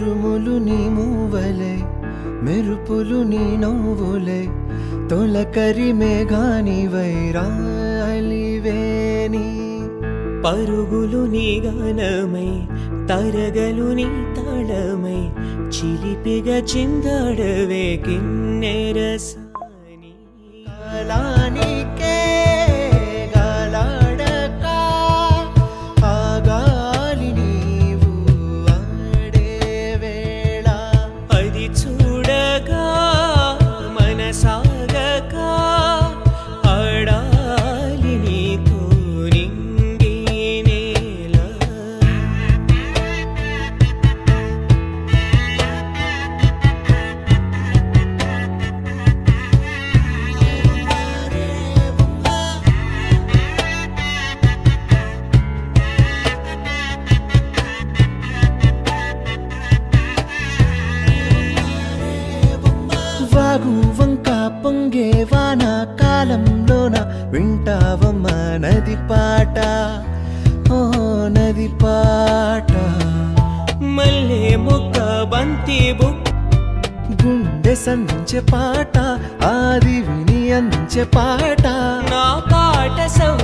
ఉరుములు నీ మూవలే మెరుపులు నీ నవ్వులే తొలకరి మేఘాని వైరాలివేని పరుగులు నీ గానమై తరగలు నీ తాళమై చిలిపిగ చిందడవే కిన్నెరసాని కాలానికే to వాగు వంక పొంగే వాన కాలంలోన వింటావమ్మ నది పాట. ఓ నది పాట. మల్లె ముక్క బంతి గుండె సంధించే పాట ఆది విని అందించే పాట. నా పాట తిరిగే